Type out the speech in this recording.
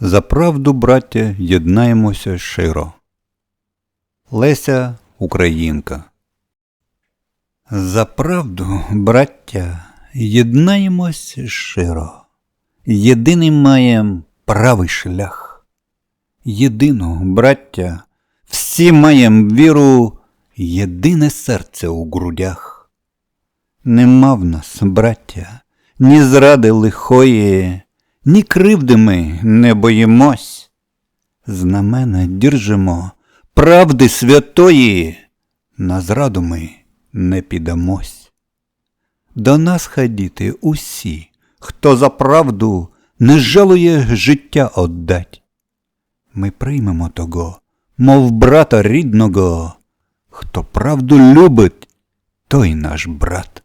За правду, браття, єднаємося широ. Леся Українка. За правду, браття, єднаємось широ. Єдиний маєм правий шлях. Єдину, браття, всі маєм віру, єдине серце у грудях. Нема в нас, браття, ні зради лихої, ні кривди ми не боїмось. Знамена держимо правди святої, на зраду ми не піддамось. До нас ходіти усі, хто за правду не жалує життя отдать. Ми приймемо того, мов брата рідного, хто правду любить, той наш брат.